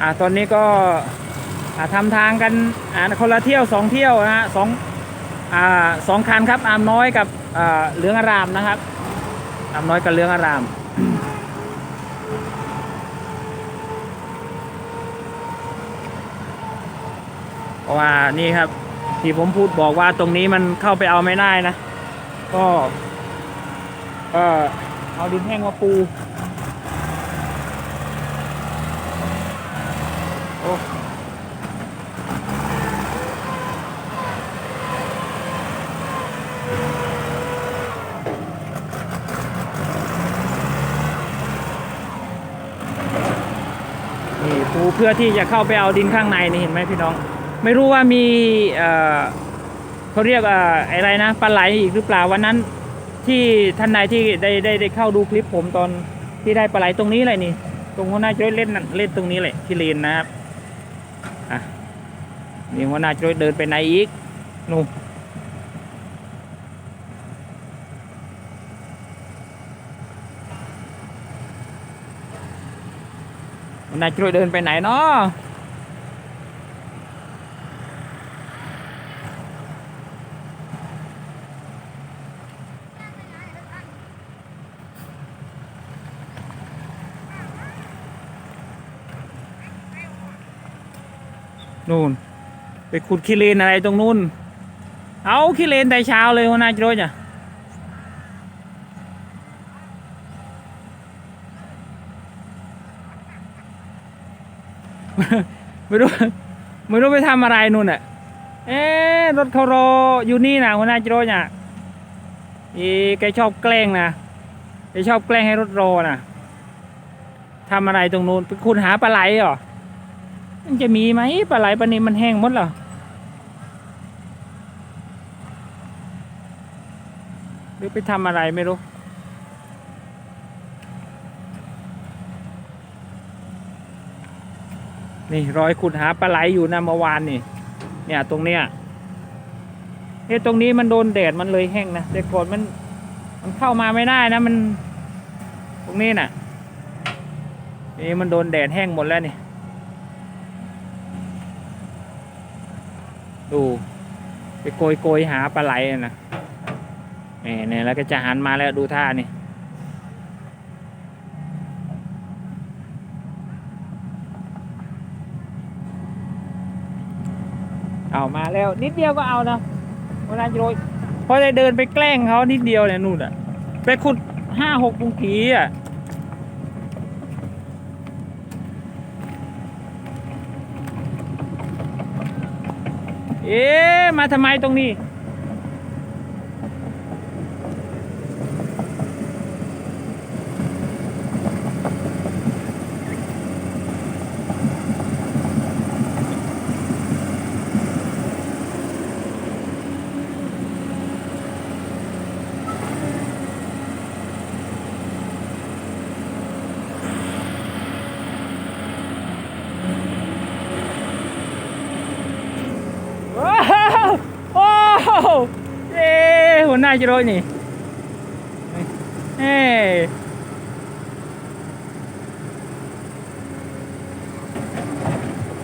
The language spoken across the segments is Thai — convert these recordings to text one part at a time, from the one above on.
อ่าตอนนี้ก็อ่าทำทางกันอ่าคนละเที่ยวสองเที่ยวนะฮะสองอ่าสองคันครับอามน้อยกับอ่าเหลืองอารามนะครับอามน้อยกับเหลืองอารามเพราะว่านี่ครับที่ผมพูดบอกว่าตรงนี้มันเข้าไปเอาไม่ได้นะ ก็ ก็เอาดินแห้งมาปูโอ้ นี่ปูเพื่อที่จะเข้าไปเอาดินข้างในนี่เห็นไหมพี่น้อง ไม่รู้ว่ามีเอ่อเขาเรียกอ่ออะไรนะปลาไหลอีกหรือเปล่าวันนั้นที่ท่านนายที่ได้ได้ได้เข้าดูคลิปผมตอนที่ได้ปลาไหลตรงนี้เลยนี่ ตรงหัวหน้าจ้อยเล่นเล่นตรงนี้เลยที่เลนนะครับ อะนี่หัวหน้าจ้อยเดินไปไหนอีกนู่นหัวหน้าจ้อยเดินไปไหนเนาะ นู่น ไปขุดขี้เลนอะไรตรงนู้นเอาขี้เลนแต่เช้าเลยหัวหน้าจโจรจ้ะไม่รู้ไม่รู้ไปทำอะไรนู่นอะ เอ๊รถเขารออยู่นี่นะหัวหน้าจโจรน่ะอีแกชอบแกล้งนะแกชอบแกล้งให้รถรอนะทำอะไรตรงนู้นไปขุดหาปลาไหลเหรอ มันจะมีไหมปลาไหลปลานิลมันแห้งหมดเหรอหรือไปทำอะไรไม่รู้นี่รอยขุดหาปลาไหลอยู่นะเมื่อวานนี่ เนี่ยตรงเนี้ยเอ้ตรงนี้มันโดนแดดมันเลยแห้งนะแต่ก่อนมัน มันเข้ามาไม่ได้นะมัน ตรงนี้น่ะ นี่มันโดนแดดแห้งหมดแล้วนี่ ดูไปโกยโกยหาปลาไหลนะนี่เนี่ยแล้วก็จะหันมาแล้วดูท่านี่เอามาแล้วนิดเดียวก็เอานะเวลาจะโรยพอได้เดินไปแกล้งเขานิดเดียวเนี่ยนู่นอะไปขุดห้าหกปุงขีอะ เอ๊ะมาทำไมตรงนี้ ว้าวโอ้โห เย้หัวหน้าจะโรยนี่เฮ้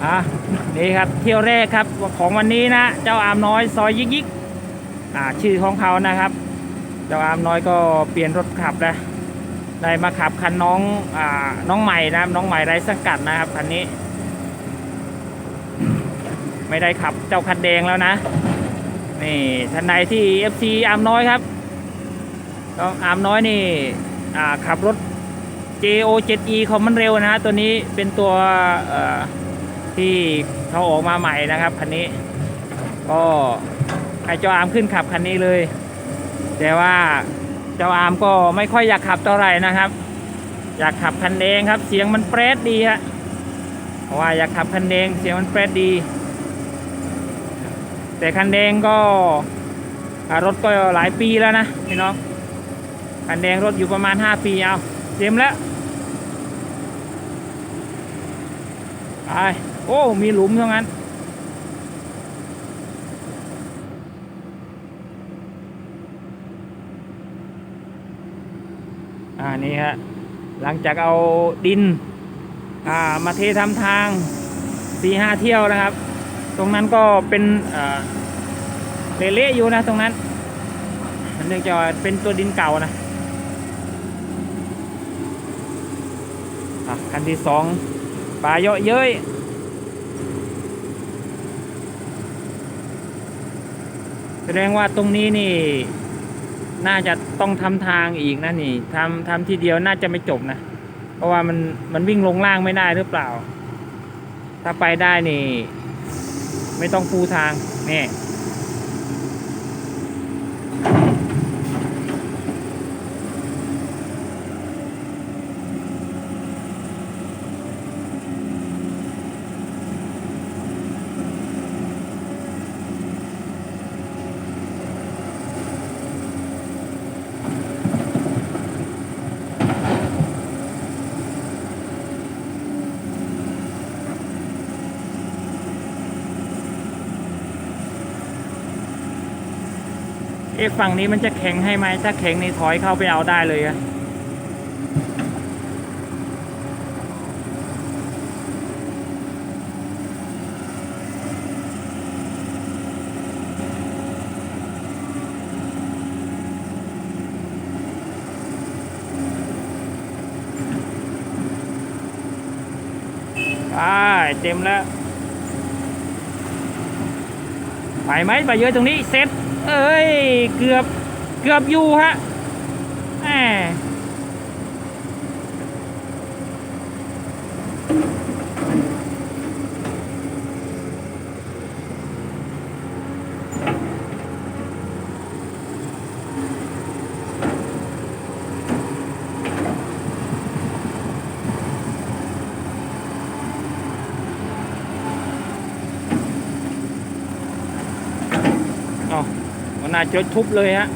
อะนี่ครับเที่ยวแรกครับของวันนี้นะ เจ้าอามน้อยซอยยิกยิกอ่าชื่อของเขานะครับ เจ้าอามน้อยก็เปลี่ยนรถขับแล้วได้มาขับคันน้องอ่าน้องใหม่นะครับน้องใหม่ไร้สังกัดนะครับคันนี้ ไม่ได้ขับเจ้าคันแดงแล้วนะ นี่ท่านใดที่ FC อาร์มน้อยครับต้องอาร์มน้อยนี่ขับรถ JO7E คอมมันเร็วนะฮะตัวนี้เป็นตัวที่เขาออกมาใหม่นะครับคันนี้ ก็ให้เจ้าอาร์มขึ้นขับคันนี้เลย แต่ว่าเจ้าอาร์มก็ไม่ค่อยอยากขับเท่าไหร่นะครับ อยากขับคันแดงครับ เสียงมันเปรดดีฮะเพราะว่าอยากขับคันแดงเสียงมันเปรดดี แต่คันแดงก็รถก็หลายปีแล้วนะพี่น้องคันแดงรถอยู่ประมาณ 5 ปีเอาเต็มแล้วไปโอ้มีหลุมตรงนั้นอ่านี่ฮะหลังจากเอาดินอ่ามาเททำทางสี่ห้าเที่ยวนะครับ ตรงนั้นก็เป็นเละๆอยู่นะตรงนั้นเนื่องจากเป็นตัวดินเก่านะอะคันที่สองปลาเยอะเย้ยแสดงว่าตรงนี้นี่ น่าจะต้องทำทางอีกนะนี่ทำทำทีเดียวน่าจะไม่จบนะ เพราะว่ามันมันวิ่งลงล่างไม่ได้หรือเปล่า ถ้าไปได้นี่ ไม่ต้องปูทางนี่ อ๊ะฝั่งนี้มันจะแข็งให้ไหมถ้าแข็งนี่ถอยเข้าไปเอาได้เลยอะไปเต็มแล้ว ไปไหมไปเยอะตรงนี้เซ็ต เอ้ย เกือบ เกือบอยู่ฮะแหมอ๋อมั น่าจะทุบเลยฮะ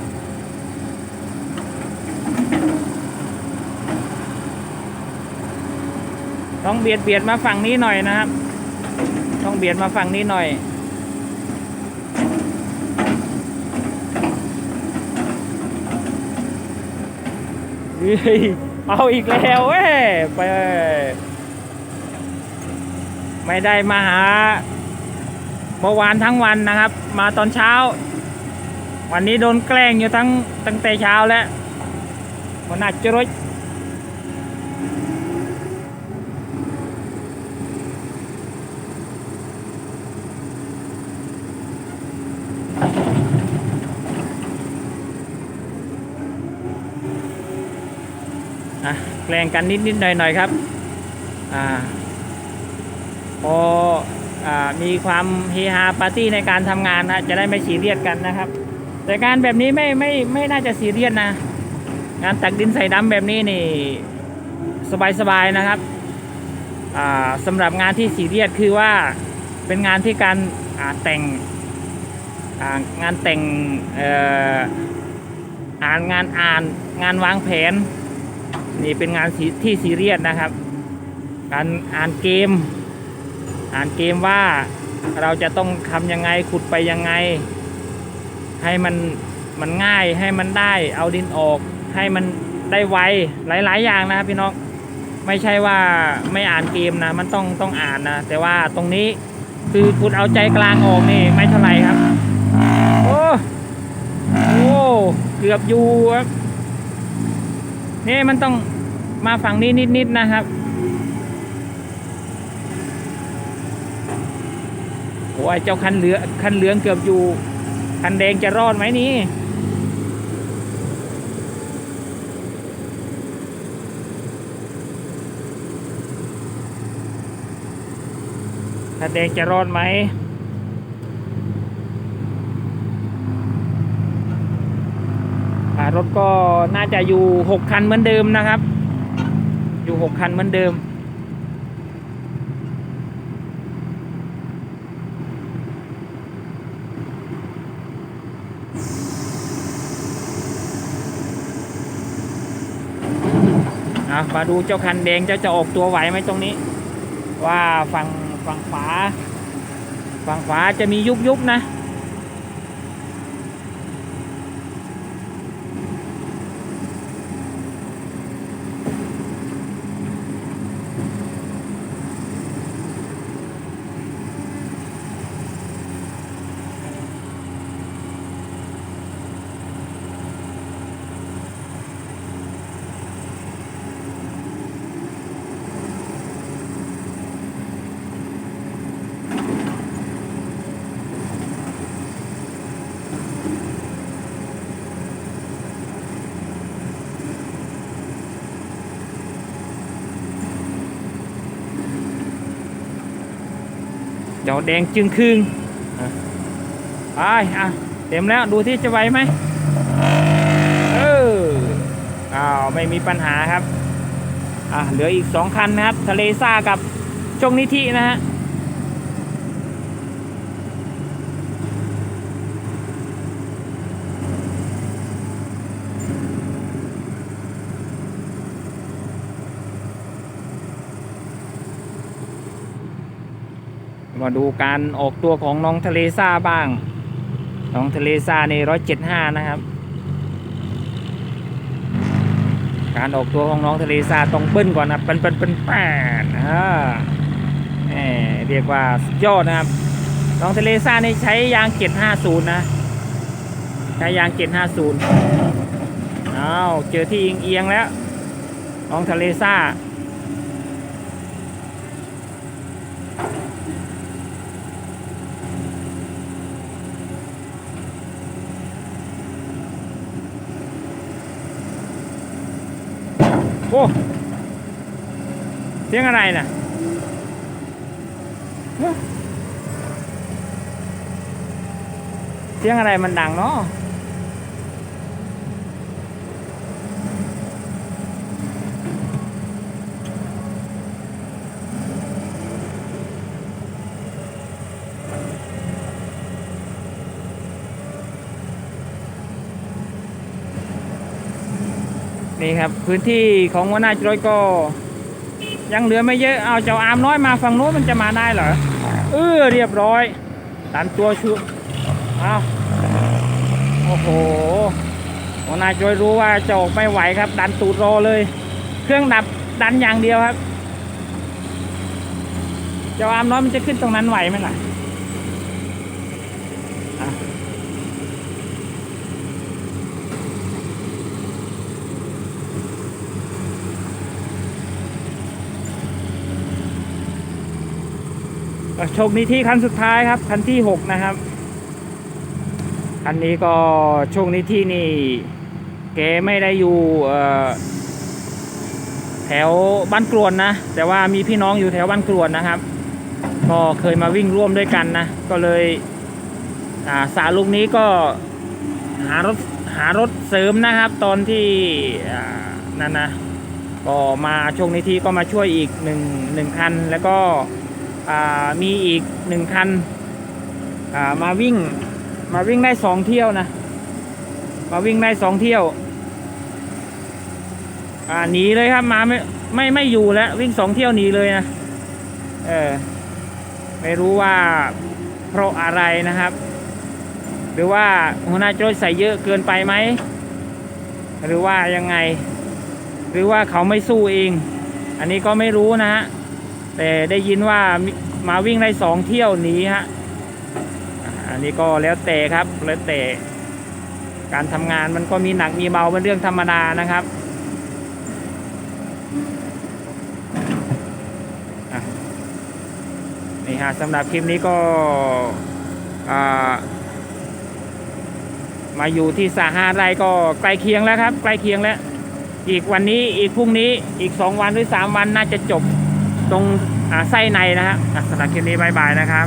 ต้องเบียดเบียดมาฝั่งนี้หน่อยนะครับ ต้องเบียดมาฝั่งนี้หน่อยเฮ้ยเอาอีกแล้วเว้ยไป ไม่ได้มาหาเมื่อวานทั้งวันนะครับ มาตอนเช้า วันนี้โดนแกล้งอยู่ทั้งตั้งแต่เช้าแล้วมันน่าจะรถอะแกล้งกันนิดนิดหน่อยหน่อยครับอพออมีความเฮฮาปาร์ตี้ในการทำงานนะจะได้ไม่ซีเรียสกันนะครับ แต่การแบบนี้ไม่ไม่ไม่น่าจะซีเรียสนะ งานตักดินใส่ดำแบบนี้นี่สบายๆนะครับอ่าสำหรับงานที่ซีเรียสคือว่าเป็นงานที่การอ่าแต่งอ่างานแต่งเอ่ออานงานอ่านงานวางแผน นี่เป็นงานที่ซีเรียสนะครับ การอ่านเกม อ่านเกมว่าเราจะต้องทำยังไงขุดไปยังไง ให้มันมันง่ายให้มันได้เอาดินออก ให้มันได้ไวหลาย ๆ อย่างนะครับพี่น้องไม่ใช่ว่าไม่อ่านเกมนะ มันต้องต้องอ่านนะ แต่ว่าตรงนี้คือขุดเอาใจกลางออกนี่ไม่เท่าไหร่ครับ โอ้โอ้เกือบอยู่ครับนี่มันต้องมาฝั่งนี้นิดๆนะครับโอ้ยเจ้าคันเหลือคันเหลืองเกือบอยู่ คันแดงจะรอดไหมนี่คันแดงจะรอดไหมรถก็น่าจะอยู่หกคันเหมือนเดิมนะครับ อยู่หกคันเหมือนเดิม อะมาดูเจ้าคันแดงเจ้าจะออกตัวไหวไหมตรงนี้ ว่าฝั่งฝั่งขวาฝั่งขวาจะมียุบยุบนะ เจ้าแดงจึงคืงอ่งไปอะเต็มแล้วดูที่จะไหวไหมเอออ้าวไม่มีปัญหาครับอะเหลืออีกสองคันนะครับ ทะเลซ่ากับชงนิธินะฮะ มาดูการออกตัวของน้องทะเลซ่าบ้าง น้องทะเลซ่าในร้อยเจ็ดห้านะครับ การออกตัวของน้องทะเลซ่าต้องเบิ้ลก่อนนะเป็นเป็นเป็นแปดอ่าเรียกว่าสุดยอดนะครับ น้องทะเลซ่านี่ใช้ยาง750นะ ใช้ยาง750อ้าวเจอที่เอียงๆแล้ว น้องทะเลซ่า อ้เสียงอะไรน่ะเฮ้ยเสียงอะไรมันดังเนาะ นี่ครับพื้นที่ของหัวหน้าจรอยก็ ยังเหลือไม่เยอะเอาเจ้าอามน้อยมาฝั่งโน้นมันจะมาได้เหรอเออเรียบร้อยดันตัวชุเอาโอ้โหหัวหน้าจอยรู้ว่าจะออกไม่ไหวครับ ดันตูดรอเลย เครื่องดับดันอย่างเดียวครับ เจ้าอามน้อยมันจะขึ้นตรงนั้นไหวไหมล่ะ โชคดีที่คันสุดท้ายครับ คันที่หกนะครับ คันนี้ก็โชคดีที่นี่แกไม่ได้อยู่แถวบ้านกรวนนะ แต่ว่ามีพี่น้องอยู่แถวบ้านกรวนนะครับ ก็เคยมาวิ่งร่วมด้วยกันนะ ก็เลยาสาลูกนี้ก็หารถหารถเสริมนะครับ ตอนที่นั่นนะก็มาโชคดีที่ก็มาช่วยอีกหนึ่งหนึ่งคันแล้วก็ มีอีกหนึ่งคันมาวิ่งมาวิ่งได้สองเที่ยวนะ มาวิ่งได้สองเที่ยวหนีเลยครับมาไม่ไม่ไม่อยู่แล้ววิ่งสองเที่ยวหนีเลยนะเออไม่รู้ว่าเพราะอะไรนะครับ หรือว่าหัวหน้าโจ้ใส่เยอะเกินไปไหมหรือว่ายังไง หรือว่าเขาไม่สู้เอง อันนี้ก็ไม่รู้นะฮะ แต่ได้ยินว่ามาวิ่งได้สองเที่ยวนี้ฮะอันนี้ก็แล้วแต่ครับแล้วแต่การทำงานมันก็มีหนักมีเบาเป็นเรื่องธรรมดานะครับนี่ฮะสำหรับคลิปนี้ก็มาอยู่ที่สาหาไรก็ใกล้เคียงแล้วครับ ใกล้เคียงแล้ว อีกวันนี้อีกพรุ่งนี้อีกสองวันหรือสามวันน่าจะจบ ตรงไส้ในนะฮะสำหรับคลิปนี้บายบายนะครับ